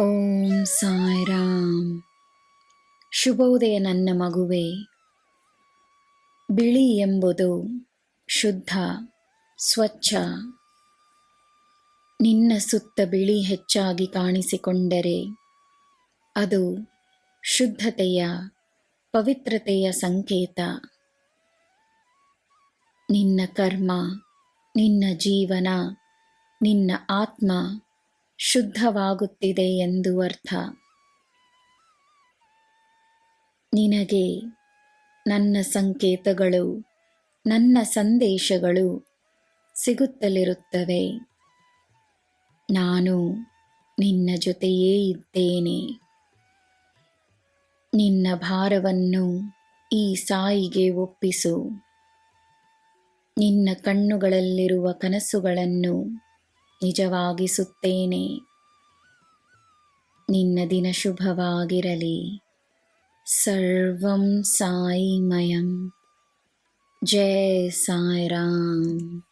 ಓಂ ಸಾಯಿರಾಮ್. ಶುಭೋದಯ ನನ್ನ ಮಗುವೆ. ಬಿಳಿ ಎಂಬುದು ಶುದ್ಧ, ಸ್ವಚ್ಛ. ನಿನ್ನ ಸುತ್ತ ಬಿಳಿ ಹೆಚ್ಚಾಗಿ ಕಾಣಿಸಿಕೊಂಡರೆ ಅದು ಶುದ್ಧತೆಯ, ಪವಿತ್ರತೆಯ ಸಂಕೇತ. ನಿನ್ನ ಕರ್ಮ, ನಿನ್ನ ಜೀವನ, ನಿನ್ನ ಆತ್ಮ ಶುದ್ಧವಾಗುತ್ತಿದೆ ಎಂದು ಅರ್ಥ. ನಿನಗೆ ನನ್ನ ಸಂಕೇತಗಳು, ನನ್ನ ಸಂದೇಶಗಳು ಸಿಗುತ್ತಲಿರುತ್ತವೆ. ನಾನು ನಿನ್ನ ಜೊತೆಯೇ ಇದ್ದೇನೆ. ನಿನ್ನ ಭಾರವನ್ನು ಈ ಸಾಯಿಗೆ ಒಪ್ಪಿಸು. ನಿನ್ನ ಕಣ್ಣುಗಳಲ್ಲಿರುವ ಕನಸುಗಳನ್ನು ನಿಜವಾಗಿಸುತ್ತೇನೆ. ನಿನ್ನ ದಿನ ಶುಭವಾಗಿರಲಿ. ಸರ್ವಂ ಸಾಯಿಮಯಂ. ಜಯ ಸಾಯಿರಾಮ್.